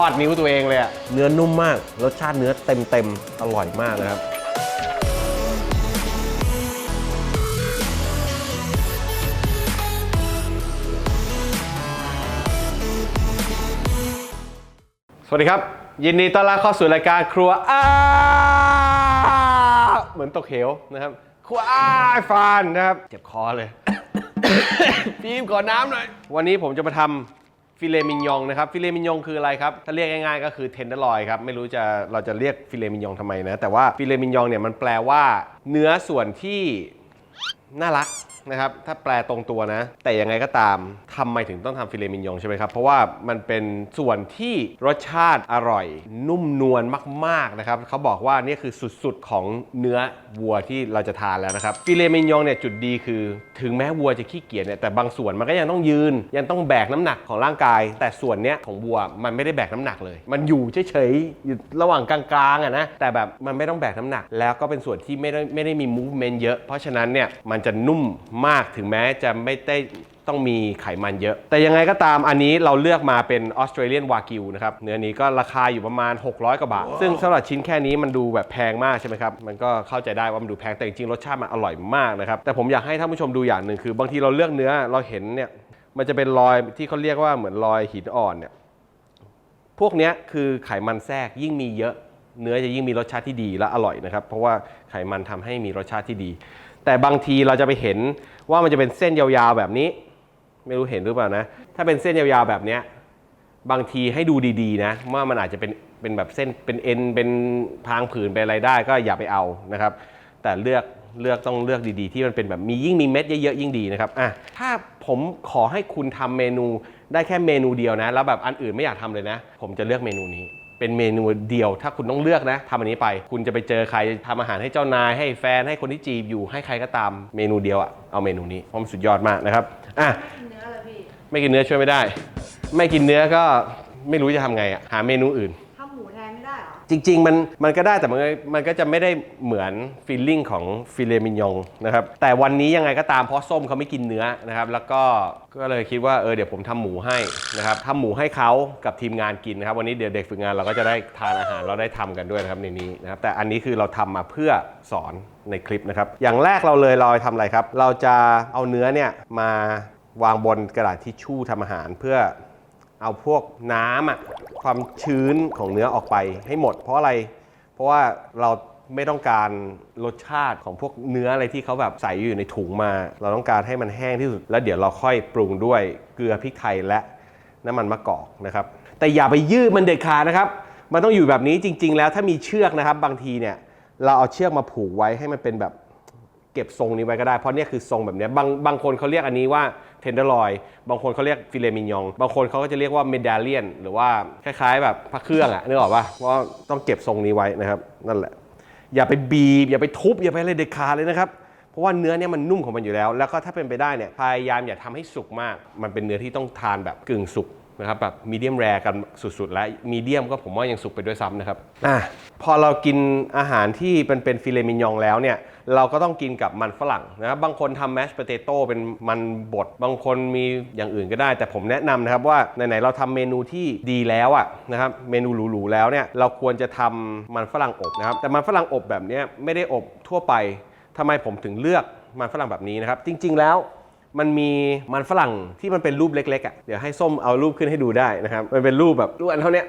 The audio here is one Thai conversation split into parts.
อดนิ้วตัวเองเลยอะเนื้อนุ่มมาก รสชาติเนื้อเต็มเต็มๆอร่อยมากนะครับ สวัสดีครับ ยินดีต้อนรับเข้าสู่รายการครัวอ้าเหมือนตกเหวนะครับ ครัวอ้าฟานนะครับ เจ็บคอเลย พี่มขอน้ำหน่อย วันนี้ผมจะมาทำ ฟิเลมิญองนะครับฟิเลมิญองคืออะไรครับถ้าเรียกง่ายๆก็คือเทนเดอร์ลอยครับไม่รู้จะเราจะเรียกฟิเลมิญองทำไมนะแต่ว่าฟิเลมิญองเนี่ยมันแปลว่า เนื้อส่วนที่น่ารัก นะครับถ้าแปลตรงตัวนะ แต่ยังไงก็ตามทำไมถึงต้องทำฟิเลมินยองใช่ไหมครับ เพราะว่ามันเป็นส่วนที่รสชาติอร่อย นุ่มนวลมากๆนะครับเขาบอกว่านี่คือสุดๆของเนื้อวัวที่เราจะทานแล้วนะครับฟิเลมินยองเนี่ยจุดดีคือ ถึงแม้วัวจะขี้เกียจเนี่ยแต่บางส่วนมันก็ยังต้องยืน ยังต้องแบกน้ำหนักของร่างกาย แต่ส่วนเนี้ยของวัวมันไม่ได้แบกน้ำหนักเลย มันอยู่เฉยๆอยู่ระหว่างกลางๆอะนะแต่แบบมันไม่ต้องแบกน้ำหนัก แล้วก็เป็นส่วนที่ไม่ได้ไม่ได้มี movement เยอะ เพราะฉะนั้นเนี่ยมันจะนุ่มมากถึงแม้จะไม่ได้ต้องมีไขมันเยอะ แต่ยังไงก็ตามอันนี้เราเลือกมาเป็นออสเตรเลียนวากิวนะครับเนื้อนี้ก็ราคาอยู่ประมาณ 600 กว่าบาท ซึ่งสำหรับชิ้นแค่นี้มันดูแบบแพงมากใช่ไหมครับ มันก็เข้าใจได้ว่ามันดูแพงแต่จริงๆรสชาติมันอร่อยมากนะครับ แต่ผมอยากให้ท่านผู้ชมดูอย่างหนึ่งคือบางทีเราเลือกเนื้อเราเห็นเนี่ยมันจะเป็นรอยที่เขาเรียกว่าเหมือนรอยหินอ่อนเนี่ยพวกเนี้ยคือไขมันแทรกยิ่งมีเยอะเนื้อจะยิ่งมีรสชาติที่ดีและอร่อยนะครับ เพราะว่าไขมันทำให้มีรสชาติที่ดี แต่บางทีเราจะไปเห็นว่ามันจะเป็นเส้นยาวๆแบบนี้ ไม่รู้เห็นหรือเปล่านะ ถ้าเป็นเส้นยาวๆแบบเนี้ยบางทีให้ดูดีๆนะว่ามันอาจจะเป็นเป็นแบบเส้นเป็นเอ็นเป็นพางผืนเป็นอะไรได้ก็อย่าไปเอานะครับ แต่เลือกเลือกต้องเลือกดีๆ ที่มันเป็นแบบมียิ่งมีเม็ดเยอะๆยิ่งดีนะครับอะถ้าผมขอให้คุณทำเมนูได้แค่เมนูเดียวนะ แล้วแบบอันอื่นไม่อยากทำเลยนะ ผมจะเลือกเมนูนี้ เป็นเมนูเดียว ถ้าคุณต้องเลือกนะทำอันนี้ไป คุณจะไปเจอใครทำอาหารให้เจ้านายให้แฟนให้คนที่จีบอยู่ให้ใครก็ตามเมนูเดียวอะเอาเมนูนี้เพราะมันสุดยอดมากนะครับอะกินเนื้อเลยพี่ไม่กินเนื้อช่วยไม่ได้ ไม่กินเนื้อก็ไม่รู้จะทำไงอะหาเมนูอื่น จริง ๆ มันมันก็ได้แต่มันมันก็จะไม่ได้เหมือนฟีลลิ่งของฟิเลมินยองนะครับแต่วันนี้ยังไงก็ตามเพราะส้มเขาไม่กินเนื้อนะครับแล้วก็ก็เลยคิดว่าเออเดี๋ยวผมทำหมูให้นะครับทำหมูให้เขากับทีมงานกินนะครับ วันนี้เดี๋ยวเด็กฝึกงานเราก็จะได้ทานอาหารเราได้ทำกันด้วยนะครับในนี้นะครับแต่อันนี้คือเราทำมาเพื่อสอนในคลิปนะครับ อย่างแรกเราเลยเราทำอะไรครับ เราจะเอาเนื้อเนี่ยมาวางบนกระดาษทิชชู่ทำอาหารเพื่อ เอาพวกน้ำอะความชื้นของเนื้อออกไปให้หมด เพราะอะไร เพราะว่าเราไม่ต้องการรสชาติของพวกเนื้ออะไรที่เขาแบบใส่อยู่ในถุงมา เราต้องการให้มันแห้งที่สุด แล้วเดี๋ยวเราค่อยปรุงด้วยเกลือพริกไทยและน้ำมันมะกอกนะครับ แต่อย่าไปยืดมันเด็ดขาดนะครับ มันต้องอยู่แบบนี้จริง ๆ แล้วถ้ามีเชือกนะครับ บางทีเนี่ยเราเอาเชือกมาผูกไว้ให้มันเป็นแบบ เก็บทรงนี้ไว้ก็ได้เพราะเนี่ยคือทรงแบบเนี้ยบางบางคนเขาเรียกอันนี้ว่าเทนเดอร์ลอยบางคนเขาเรียกฟิเลมินยองบางคนเขาก็จะเรียกว่าเมดาเลียนหรือว่าคล้ายๆ แบบพระเครื่องอะนึกออกปะว่าต้องเก็บทรงนี้ไว้นะครับ นั่นแหละ อย่าไปบีบอย่าไปทุบอย่าไปอะไรเด็ดขาดเลยนะครับเพราะว่าเนื้อเนี่ยมันนุ่มของมันอยู่แล้ว แล้วก็ถ้าเป็นไปได้เนี่ยพยายามอย่าทำให้สุกมาก มันเป็นเนื้อที่ต้องทานแบบกึ่งสุกนะครับแบบมีเดียมแรกันสุดๆ และมีเดียมก็ผมว่ายังสุกไปด้วยซ้ำนะครับอะพอเรากินอาหารที่เป็นเป็นฟิเลมินยองแล้วเนี่ย เราก็ต้องกินกับมันฝรั่งนะครับบางคนทำแมชโปเตโต้เป็นมันบดบางคนมีอย่างอื่นก็ได้ แต่ผมแนะนำนะครับว่าไหนๆเราทำเมนูที่ดีแล้วอะนะครับเมนูหรูๆแล้วเนี่ยเราควรจะทำมันฝรั่งอบนะครับแต่มันฝรั่งอบแบบนี้ไม่ได้อบทั่วไปทำไมผมถึงเลือกมันฝรั่งแบบนี้นะครับจริง ๆแล้วมันมีมันฝรั่งที่มันเป็นรูปเล็กๆอะเดี๋ยวให้ส้มเอารูปขึ้นให้ดูได้นะครับ มันเป็นรูปแบบรูปอันเท่านี้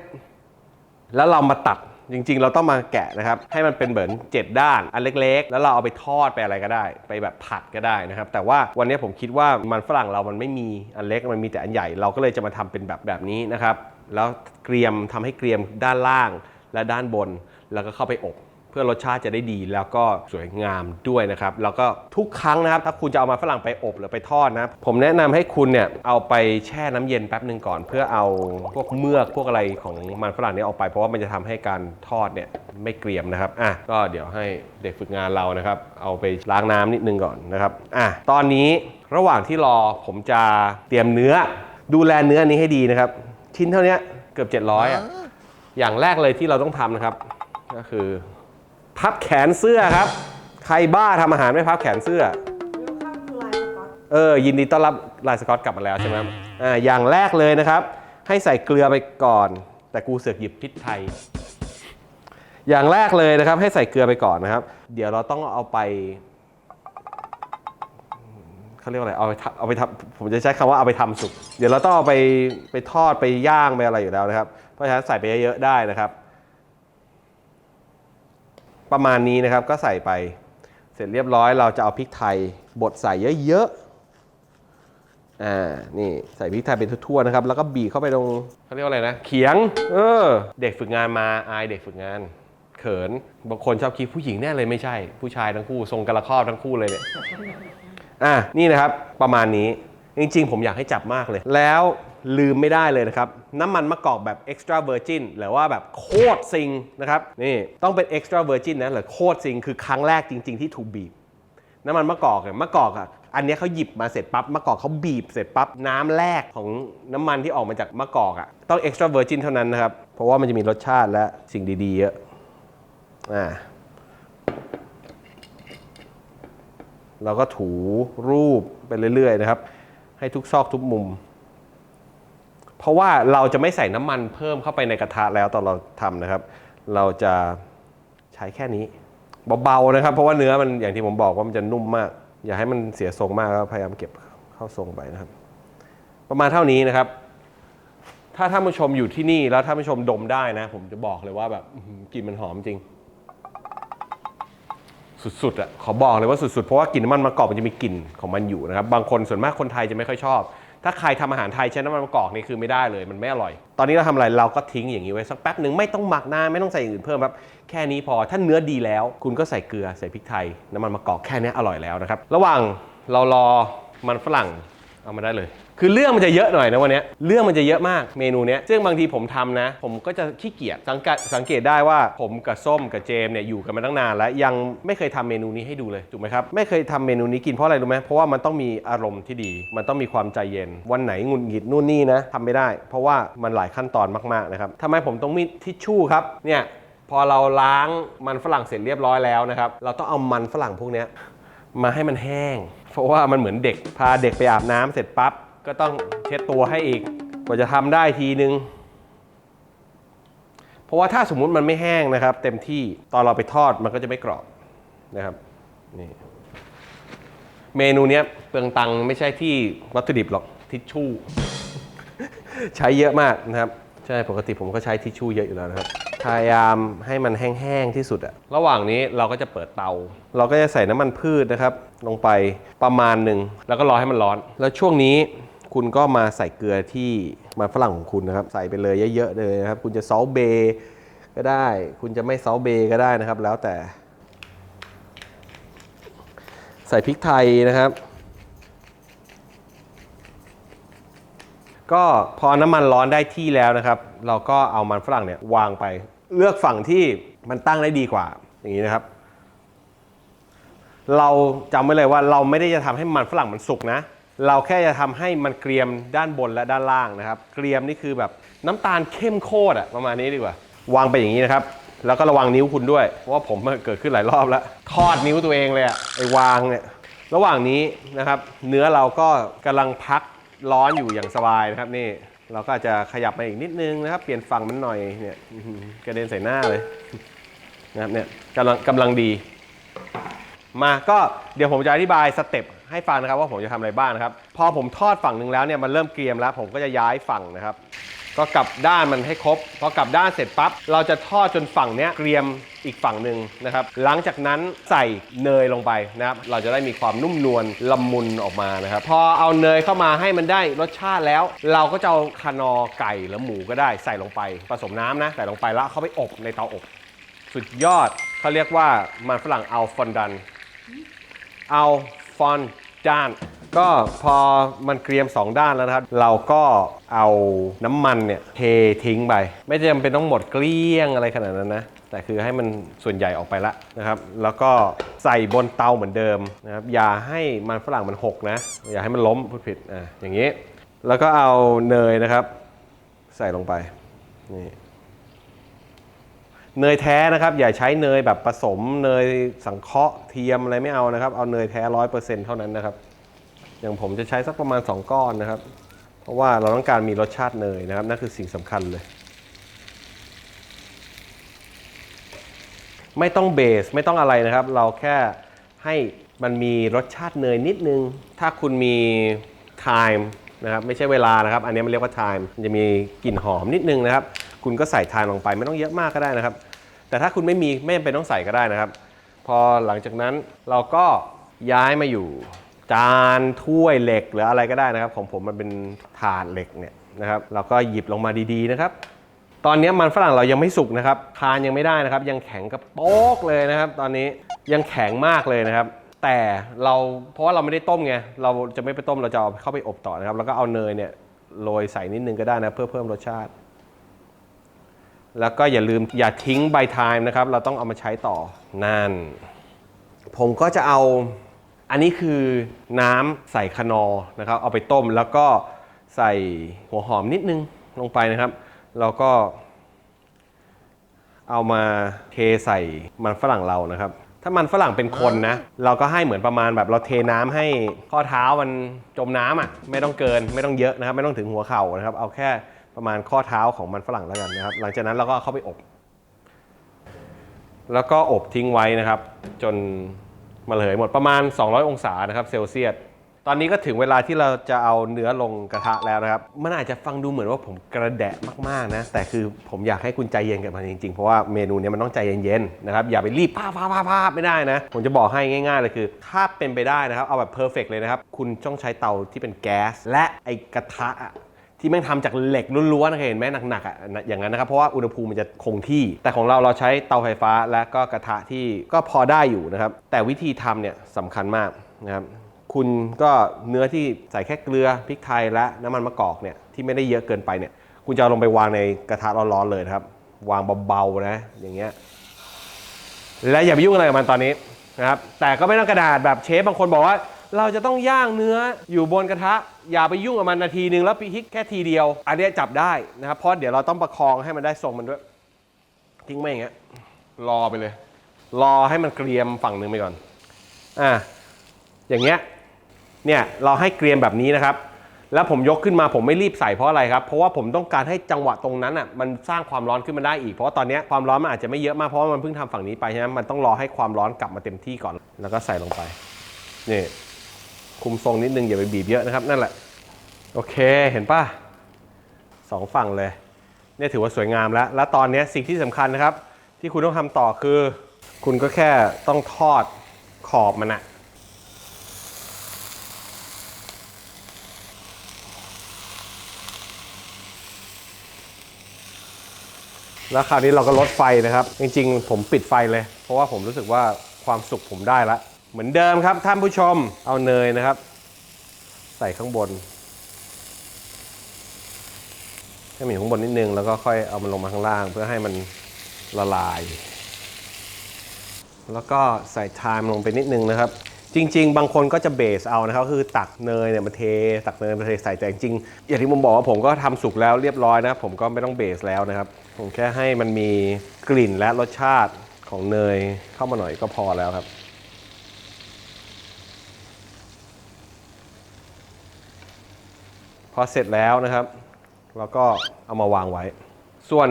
แล้วเรามาตัด จริง ๆ เราต้องมาแกะนะครับ ให้มันเป็นเหมือนเจ็ดด้านอันเล็ก ๆ แล้วเราเอาไปทอดไปอะไรก็ได้ ไปแบบผัดก็ได้นะครับ แต่ว่าวันนี้ผมคิดว่ามันฝรั่งเรามันไม่มีอันเล็กมันมีแต่อันใหญ่เราก็เลยจะมาทำเป็นแบบแบบนี้นะครับ แล้วเกรียมทำให้เกรียมด้านล่างและด้านบน แล้วก็เข้าไปอบ เพื่อรสชาติจะได้ดีแล้วก็สวยงามด้วยนะครับ แล้วก็ทุกครั้งนะครับ ถ้าคุณจะเอามาฝรั่งไปอบหรือไปทอดนะผมแนะนำให้คุณเนี่ยเอาไปแช่น้ำเย็นแป๊บหนึ่งก่อน เพื่อเอาพวกเมือกพวกอะไรของมันฝรั่งนี้ออกไป เพราะว่ามันจะทำให้การทอดเนี่ยไม่เกรียมนะครับอะก็เดี๋ยวให้เด็กฝึกงานเรานะครับ เอาไปล้างน้ำนิดนึงก่อนนะครับอะตอนนี้ระหว่างที่รอผมจะเตรียมเนื้อ ดูแลเนื้ออันนี้ให้ดีนะครับ ชิ้นเท่านี้เกือบ 700อะอย่างแรกเลยที่เราต้องทำนะครับ ก็คือ พับแขนเสื้อครับ ใครบ้าทำอาหารไม่พับแขนเสื้อเดี๋ยวข้ามคือลายสก๊อตเออ ยินดีต้อนรับลายสกอตกลับมาแล้วใช่ไหมอ่าอย่างแรกเลยนะครับ ให้ใส่เกลือไปก่อน แต่กูเสือกหยิบพริกไทย อย่างแรกเลยนะครับ ให้ใส่เกลือไปก่อนนะครับ เดี๋ยวเราต้องเอาไปเขาเรียกว่าอะไรเอาไปทำเอาไปทำผมจะใช้คำว่าเอาไปทำสุก เดี๋ยวเราต้องเอาไปไปทอดไปย่างไปอะไรอยู่แล้วนะครับ เพราะฉะนั้นใส่ไปเยอะๆได้นะครับ ประมาณนี้นะครับก็ใส่ไป เสร็จเรียบร้อยเราจะเอาพริกไทยบดใส่เยอะๆ อ่า นี่ใส่พริกไทยเป็นทั่วๆนะครับ แล้วก็บีบเข้าไปตรงเขาเรียกว่าอะไรนะ เขียง เออ เด็กฝึกงานมาอายเด็กฝึกงาน เขิน บางคนชอบคิดผู้หญิงแน่เลยไม่ใช่ ผู้ชายทั้งคู่ทรงกระครอบทั้งคู่เลยเนี่ย อะนี่นะครับประมาณนี้ จริง ๆ ผมอยากให้จับมากเลย แล้ว ลืมไม่ได้เลยนะครับ น้ำมันมะกอกแบบ extra virgin หรือว่าแบบโคตรซิงนะครับ นี่ต้องเป็น extra virgin นะหรือโคตรซิงคือครั้งแรกจริง ๆ ที่ถูกบีบ น้ำมันมะกอกเนี่ยมะกอกอะอันนี้เขาหยิบมาเสร็จปั๊บมะกอกเขาบีบเสร็จปั๊บน้ำแรกของน้ำมันที่ออกมาจากมะกอกอะต้อง extra virgin เท่านั้นนะครับ เพราะว่ามันจะมีรสชาติและสิ่งดี ๆ เยอะอ่าเราก็ถูรูปไปเรื่อย ๆ นะครับ ให้ทุกซอกทุกมุม เพราะว่าเราจะไม่ใส่น้ำมันเพิ่มเข้าไปในกระทะแล้วตอนเราทำนะครับ เราจะใช้แค่นี้เบาๆนะครับ เพราะว่าเนื้อมันอย่างที่ผมบอกว่ามันจะนุ่มมาก อย่าให้มันเสียทรงมากก็พยายามเก็บเข้าทรงไปนะครับ ประมาณเท่านี้นะครับ ถ้าท่านผู้ชมอยู่ที่นี่แล้วท่านผู้ชมดมได้นะ ผมจะบอกเลยว่าแบบกลิ่นมันหอมจริง สุดๆอะขอบอกเลยว่าสุดๆเพราะว่ากลิ่นน้ำมันมะกอกมันจะมีกลิ่นของมันอยู่นะครับ บางคนส่วนมากคนไทยจะไม่ค่อยชอบ ถ้าใครทำอาหารไทยใช้น้ำมันมะกอกนี่คือไม่ได้เลยมันไม่อร่อย ตอนนี้เราทำอะไรเราก็ทิ้งอย่างนี้ไว้สักแป๊บหนึ่งไม่ต้องหมักนานไม่ต้องใส่อย่างอื่นเพิ่มครับแค่นี้พอถ้าเนื้อดีแล้ว คุณก็ใส่เกลือใส่พริกไทยน้ำมันมะกอกแค่นี้อร่อยแล้วนะครับระหว่างเรารอมันฝรั่งเอามาได้เลย คือเรื่องมันจะเยอะหน่อยนะวันนี้เรื่องมันจะเยอะมากเมนูเนี้ยซึ่งบางทีผมทำนะ ผมก็จะขี้เกียจสังเกตสังเกตได้ว่าผมกับส้มกับเจมเนี่ยอยู่กันมาตั้งนานแล้วยังไม่เคยทำเมนูนี้ให้ดูเลยถูกไหมครับไม่เคยทำเมนูนี้กินเพราะอะไรรู้ไหมเพราะว่ามันต้องมีอารมณ์ที่ดี มันต้องมีความใจเย็น วันไหนหงุดหงิดนู่นนี่นะทำไม่ได้ เพราะว่ามันหลายขั้นตอนมากๆนะครับทำไมผมต้องมีทิชชู่ครับเนี่ยพอเราล้างมันฝรั่งเสร็จเรียบร้อยแล้วนะครับเราต้องเอามันฝรั่งพวกเนี้ย มาให้มันแห้ง เพราะว่ามันเหมือนเด็กพาเด็กไปอาบน้ำเสร็จปั๊บ ก็ต้องเช็ดตัวให้อีก กว่าจะทำได้ทีนึง เพราะว่าถ้าสมมุติมันไม่แห้งนะครับ เต็มที่ตอนเราไปทอดมันก็จะไม่กรอบนะครับนี่เมนูเนี้ยเปลืองตังไม่ใช่ที่วัตถุดิบหรอกทิชชู่ ใช้เยอะมากนะครับ ใช่ปกติผมก็ใช้ทิชชู่เยอะอยู่แล้วนะครับพยายามให้มันแห้งๆที่สุดอะระหว่างนี้เราก็จะเปิดเตา เราก็จะใส่น้ำมันพืชนะครับ ลงไปประมาณหนึ่งแล้วก็รอให้มันร้อน แล้วช่วงนี้ คุณก็มาใส่เกลือที่มันฝรั่งของคุณนะครับ ใส่ไปเลยเยอะๆเลยนะครับ คุณจะซอสเบย์ก็ได้ คุณจะไม่ซอสเบย์ก็ได้นะครับ แล้วแต่ ใส่พริกไทยนะครับ ก็พอน้ำมันร้อนได้ที่แล้วนะครับ เราก็เอามันฝรั่งเนี่ยวางไป เลือกฝั่งที่มันตั้งได้ดีกว่า อย่างนี้นะครับเราจำไว้เลยว่าเราไม่ได้จะทำให้มันฝรั่งมันสุกนะ เราแค่จะทำให้มันเกรียมด้านบนและด้านล่างนะครับ เกรียมนี่คือแบบน้ำตาลเข้มโคตรอะประมาณนี้ดีกว่า วางไปอย่างนี้นะครับ แล้วก็ระวังนิ้วคุณด้วย เพราะว่าผมมันเกิดขึ้นหลายรอบแล้ว ทอดนิ้วตัวเองเลยอะไอ้วางเนี่ย ระหว่างนี้นะครับ เนื้อเราก็กำลังพักร้อนอยู่อย่างสบายนะครับนี่ เราก็จะขยับไปอีกนิดนึงนะครับ เปลี่ยนฝั่งมันหน่อยเนี่ยกระเด็นใส่หน้าเลยนะครับเนี่ยกำลังกำลังดี มาก็เดี๋ยวผมจะอธิบายสเต็ป ให้ฟังนะครับว่าผมจะทำอะไรบ้างนะครับ พอผมทอดฝั่งหนึ่งแล้วเนี่ยมันเริ่มเกรียมแล้ว ผมก็จะย้ายฝั่งนะครับ ก็กลับด้านมันให้ครบพอกลับด้านเสร็จปั๊บเราจะทอดจนฝั่งเนี้ยเกรียมอีกฝั่งหนึ่งนะครับ หลังจากนั้นใส่เนยลงไปนะครับ เราจะได้มีความนุ่มนวลละมุนออกมานะครับ พอเอาเนยเข้ามาให้มันได้รสชาติแล้ว เราก็จะเอาคานอไก่หรือหมูก็ได้ใส่ลงไป ผสมน้ำนะใส่ลงไปแล้วเอาเข้าไปอบในเตาอบ สุดยอดเขาเรียกว่ามันฝรั่งอัลฟอนดันเอาฟอน ด้าน ก็พอมันเกรียม 2 ด้านแล้วนะครับ เราก็เอาน้ำมันเนี่ยเททิ้งไป ไม่จำเป็นต้องหมดเกลี้ยงอะไรขนาดนั้นนะ แต่คือให้มันส่วนใหญ่ออกไปละนะครับ แล้วก็ใส่บนเตาเหมือนเดิมนะครับ อย่าให้มันฝรั่งมันหกนะ อย่าให้มันล้มพูดผิดอะอย่างนี้ แล้วก็เอาเนยนะครับ ใส่ลงไปนี่ เนยแท้นะครับ อย่าใช้เนยแบบผสมเนยสังเคราะห์เทียมอะไรไม่เอานะครับ เอาเนยแท้ร้อยเปอร์เซ็นต์เท่านั้นนะครับ อย่างผมจะใช้สักประมาณ 2 ก้อนนะครับ เพราะว่าเราต้องการมีรสชาติเนยนะครับ นั่นคือสิ่งสำคัญเลย ไม่ต้องเบสไม่ต้องอะไรนะครับ เราแค่ให้มันมีรสชาติเนยนิดนึง ถ้าคุณมีไทม์นะครับไม่ใช่เวลานะครับ อันนี้มันเรียกว่าไทม์จะมีกลิ่นหอมนิดนึงนะครับ คุณก็ใส่ time ลงไปไม่ต้องเยอะมากก็ได้นะครับ แต่ถ้าคุณไม่มีไม่จำเป็นต้องใส่ก็ได้นะครับ พอหลังจากนั้นเราก็ย้ายมาอยู่ จานถ้วยเหล็กหรืออะไรก็ได้นะครับ ของผมมันเป็นถาดเหล็กเนี่ยนะครับเราก็หยิบลงมาดีๆนะครับ ตอนนี้มันฝรั่งเรายังไม่สุกนะครับทานยังไม่ได้นะครับ ยังแข็งกระโป๊กเลยนะครับ ตอนนี้ยังแข็งมากเลยนะครับ แต่เราเพราะว่าเราไม่ได้ต้มไงเราจะไม่ไปต้มเราจะเอาเข้าไปอบต่อนะครับ แล้วก็เอาเนยเนี่ยโรยใส่นิดนึงก็ได้นะเพื่อเพิ่มรสชาติ แล้วก็อย่าลืมอย่าทิ้งใบไทม์นะครับ เราต้องเอามาใช้ต่อนั่น ผมก็จะเอาอันนี้คือน้ำใส่คนอนะครับ เอาไปต้มแล้วก็ใส่หัวหอมนิดนึงลงไปนะครับ แล้วก็ เอามาเทใส่มันฝรั่งเรานะครับ ถ้ามันฝรั่งเป็นคนนะ เราก็ให้เหมือนประมาณแบบเราเทน้ำให้ข้อเท้ามันจมน้ำอะ ไม่ต้องเกินไม่ต้องเยอะนะครับ ไม่ต้องถึงหัวเข่านะครับ เอาแค่ ประมาณข้อเท้าของมันฝรั่งแล้วกันนะครับ หลังจากนั้นเราก็เข้าไปอบ แล้วก็อบทิ้งไว้นะครับ จนมาเลยหมดประมาณ 200 องศานะครับเซลเซียส ตอนนี้ก็ถึงเวลาที่เราจะเอาเนื้อลงกระทะแล้วนะครับ มันอาจจะฟังดูเหมือนว่าผมกระแดะมากๆนะ แต่คือผมอยากให้คุณใจเย็นกับมันจริงๆ เพราะว่าเมนูนี้มันต้องใจเย็นๆนะครับ อย่าไปรีบพาพาพาพาไม่ได้นะ ผมจะบอกให้ง่ายๆเลยคือ ถ้าเป็นไปได้นะครับ เอาแบบเพอร์เฟกเลยนะครับ คุณต้องใช้เตาที่เป็นแก๊ส และไอกระทะ ที่แม่งทำจากเหล็กล้วนๆนะเห็นไหมหนักๆอะอย่างนั้นนะครับเพราะว่าอุณหภูมิมันจะคงที่ แต่ของเราเราใช้เตาไฟฟ้าและก็กระทะที่ก็พอได้อยู่นะครับ แต่วิธีทำเนี่ยสำคัญมากนะครับคุณก็เนื้อที่ใส่แค่เกลือพริกไทยและน้ำมันมะกอกเนี่ยที่ไม่ได้เยอะเกินไปเนี่ย คุณจะเอาลงไปวางในกระทะร้อนๆเลยนะครับ วางเบาๆนะอย่างเงี้ยและอย่าไปยุ่งอะไรกับมันตอนนี้นะครับแต่ก็ไม่ต้องกระดาษแบบเชฟบางคนบอกว่า เราจะต้องย่างเนื้ออยู่บนกระทะ อย่าไปยุ่งกับมันนาทีนึงแล้วพริกแค่ทีเดียว อันนี้จับได้นะครับเพราะเดี๋ยวเราต้องประคองให้มันได้ทรงมันด้วย ทิ้งไม่อย่างเงี้ยรอไปเลย รอให้มันเกรียมฝั่งหนึ่งไปก่อนอะอย่างเงี้ยเนี่ยเราให้เกรียมแบบนี้นะครับ แล้วผมยกขึ้นมาผมไม่รีบใส่เพราะอะไรครับ เพราะว่าผมต้องการให้จังหวะตรงนั้นอะมันสร้างความร้อนขึ้นมาได้อีก เพราะว่าตอนนี้ความร้อนมันอาจจะไม่เยอะมากเพราะว่ามันเพิ่งทำฝั่งนี้ไปใช่ไหมมันต้องรอให้ความร้อนกลับมาเต็มที่ก่อน แล้วก็ใส่ลงไปนี่ คุมทรงนิดนึงอย่าไปบีบเยอะนะครับ นั่นแหละ โอเคเห็นป่ะสองฝั่งเลย เนี่ยถือว่าสวยงามแล้ว แล้วตอนนี้สิ่งที่สำคัญนะครับ ที่คุณต้องทำต่อคือ คุณก็แค่ต้องทอดขอบมันอะแล้วคราวนี้เราก็ลดไฟนะครับ จริงๆ ผมปิดไฟเลย เพราะว่าผมรู้สึกว่าความสุขผมได้และ เหมือนเดิมครับท่านผู้ชมเอาเนยนะครับ ใส่ข้างบนให้มันอยู่ข้างบนนิดนึงแล้วก็ค่อยเอามันลงมาข้างล่าง เพื่อให้มันละลาย แล้วก็ใส่ไทม์ลงไปนิดนึงนะครับ จริง ๆ บางคนก็จะเบสเอานะครับคือตักเนยเนี่ยมาเท ตักเนยมาเทใส่แต่จริงๆอย่างที่ผมบอกว่าผมก็ทำสุกแล้วเรียบร้อยนะผมก็ไม่ต้องเบสแล้วนะครับ ผมแค่ให้มันมีกลิ่นและรสชาติของเนยเข้ามาหน่อยก็พอแล้วครับ พอเสร็จแล้วนะครับเราก็เอามาวางไว้ ส่วน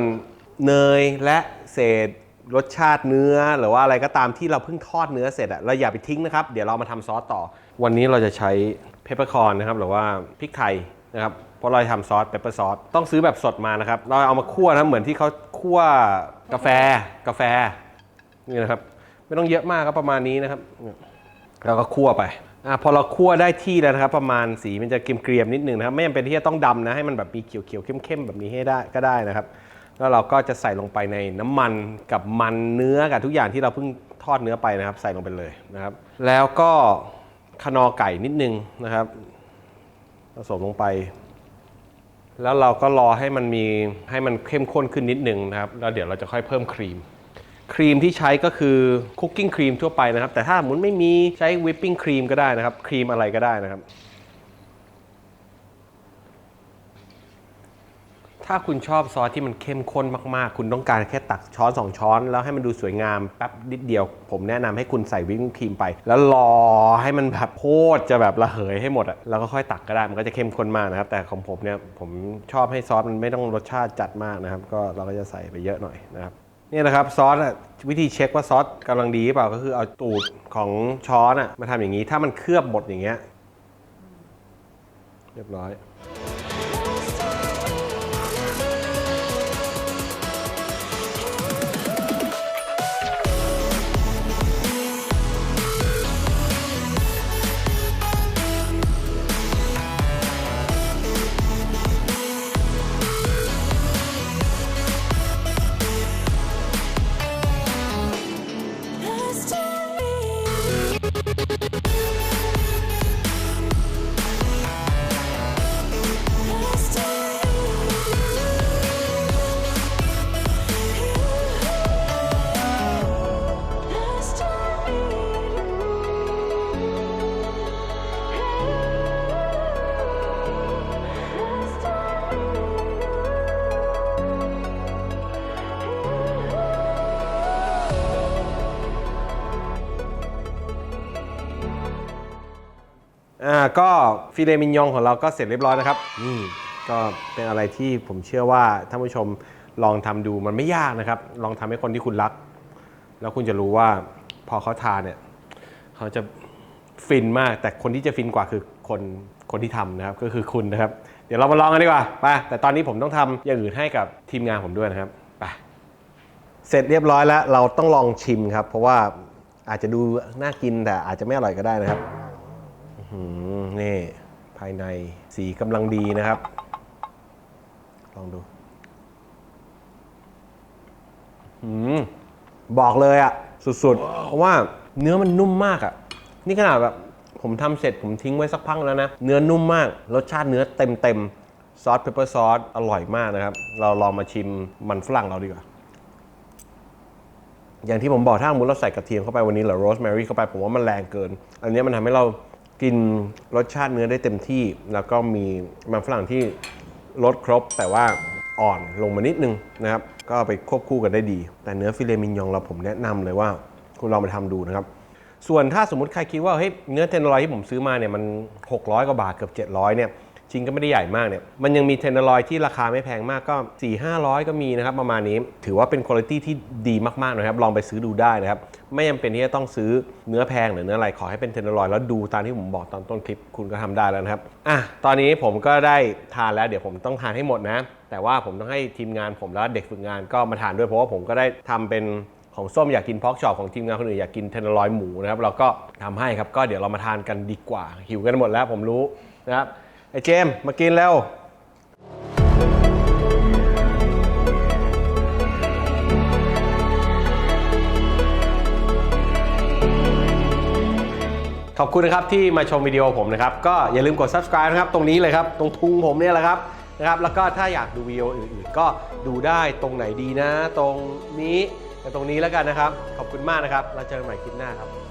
เนยและเศษรสชาติเนื้อหรือว่าอะไรก็ตามที่เราเพิ่งทอดเนื้อเสร็จอะเราอย่าไปทิ้งนะครับ เดี๋ยวเรามาทำซอสต่อ วันนี้เราจะใช้เพปเปอร์คอนนะครับหรือว่าพริกไทยนะครับเพราะเราทำซอสเปปเปอร์ซอสต้องซื้อแบบสดมานะครับ เราเอามาคั่วนะเหมือนที่เขาคั่วกาแฟกาแฟนี่นะครับ ไม่ต้องเยอะมากครับประมาณนี้นะครับ แล้วก็คั่วไป อาพอเราคั่วได้ที่แล้วนะครับ ประมาณสีมันจะเกรียมๆนิดนึงนะครับ ไม่จำเป็นที่จะต้องดำนะให้มันแบบมีเขียวๆเข้มๆแบบนี้ให้ได้ก็ได้นะครับ แล้วเราก็จะใส่ลงไปในน้ำมันกับมันเนื้อกับทุกอย่างที่เราเพิ่งทอดเนื้อไปนะครับ ใส่ลงไปเลยนะครับ แล้วก็คนอไก่นิดนึงนะครับผสมลงไป แล้วเราก็รอให้มันมีให้มันเข้มข้นขึ้นนิดนึงนะครับ แล้วเดี๋ยวเราจะค่อยเพิ่มครีม ครีมที่ใช้ก็คือคุกกิ้งครีมทั่วไปนะครับ แต่ถ้าสมมติไม่มีใช้วิปปิ้งครีมก็ได้นะครับ ครีมอะไรก็ได้นะครับ ถ้าคุณชอบซอสที่มันเข้มข้นมากๆ คุณต้องการแค่ตักช้อน 2 ช้อน แล้วให้มันดูสวยงามแป๊บนิดเดียว ผมแนะนำให้คุณใส่วิปปิ้งครีมไป แล้วรอให้มันแบบโคตรจะแบบระเหยให้หมดอะแล้วก็ค่อยตักก็ได้มันก็จะเข้มข้นมากนะครับ แต่ของผมเนี่ยผมชอบให้ซอสมันไม่ต้องรสชาติจัดมากนะครับ ก็เราก็จะใส่ไปเยอะหน่อยนะครับ เนี่ยนะครับซอสอะวิธีเช็คว่าซอสกำลังดีหรือเปล่าก็คือเอาตูดของช้อนอะมาทำอย่างนี้ ถ้ามันเคลือบหมดอย่างเงี้ย เรียบร้อย อ่าก็ฟิเลมินยองของเราก็เสร็จเรียบร้อยนะครับนี่ก็เป็นอะไรที่ผมเชื่อว่าท่านผู้ชมลองทำดูมันไม่ยากนะครับ ลองทำให้คนที่คุณรัก แล้วคุณจะรู้ว่าพอเขาทานเนี่ยเขาจะฟินมาก แต่คนที่จะฟินกว่าคือคนคนที่ทำนะครับ ก็คือคุณนะครับ เดี๋ยวเรามาลองกันดีกว่าไปแต่ตอนนี้ผมต้องทำอย่างอื่นให้กับทีมงานผมด้วยนะครับไปเสร็จเรียบร้อยแล้วเราต้องลองชิมครับ เพราะว่าอาจจะดูน่ากินแต่อาจจะไม่อร่อยก็ได้นะครับอืม นี่ ภายในสีกำลังดีนะครับ ลองดูอบอกเลยอะสุดๆ เพราะว่าเนื้อมันนุ่มมากอะนี่ขนาดแบบผมทำเสร็จผมทิ้งไว้สักพักแล้วนะ เนื้อนุ่มมาก รสชาติเนื้อเต็มๆซอสเปปเปอร์ซอสอร่อยมากนะครับ เราลองมาชิมมันฝรั่งเราดีกว่า อย่างที่ผมบอกถ้าสมมติเราใส่กระเทียมเข้าไปวันนี้หรือโรสแมรี่เข้าไป ผมว่ามันแรงเกิน อันนี้มันทำให้เรา กินรสชาติเนื้อได้เต็มที่ แล้วก็มีมันฝรั่งที่รสครบแต่ว่าอ่อนลงมานิดนึงนะครับ ก็ไปควบคู่กันได้ดี แต่เนื้อฟิเลมินยองเราผมแนะนำเลยว่า คุณลองไปทำดูนะครับ ส่วนถ้าสมมติใครคิดว่าเฮ้ยเนื้อเทนเนอรอยที่ผมซื้อมาเนี่ยมัน 600 กว่าบาทเกือบ 700 เนี่ยจริงก็ไม่ได้ใหญ่มากเนี่ยมันยังมีเทนเนอรอยที่ราคาไม่แพงมากก็ 4 500 ก็มีนะครับประมาณนี้ ถือว่าเป็นคุณภาพที่ดีมากๆนะครับ ลองไปซื้อดูได้นะครับ ไม่จำเป็นที่จะต้องซื้อเนื้อแพงหรือเนื้ออะไรขอให้เป็นเทนเนอรอยแล้วดูตามที่ผมบอกตอนต้นคลิปคุณก็ทำได้แล้วนะครับอะตอนนี้ผมก็ได้ทานแล้วเดี๋ยวผมต้องทานให้หมดนะ แต่ว่าผมต้องให้ทีมงานผมแล้วเด็กฝึกงานก็มาทานด้วยเพราะว่าผมก็ได้ทำเป็นของส้มอยากกินพอกชอปของทีมงานคนอื่นอยากกินเทนเนอรอยหมูนะครับเราก็ทำให้ครับก็เดี๋ยวเรามาทานกันดีกว่าหิวกันหมดแล้วผมรู้นะครับไอ้เจมส์มากินแล้ว ขอบคุณนะครับที่มาชมวิดีโอผมนะครับ ก็อย่าลืมกด subscribe นะครับ ตรงนี้เลยครับ ตรงทุงผมเนี่ยแหละครับนะครับ แล้วก็ถ้าอยากดูวิดีโออื่นๆ ก็ดูได้ตรงไหนดีนะ ตรงนี้กับตรงนี้แล้วกันนะครับ ขอบคุณมากนะครับแล้วเจอกันใหม่คลิปหน้าครับ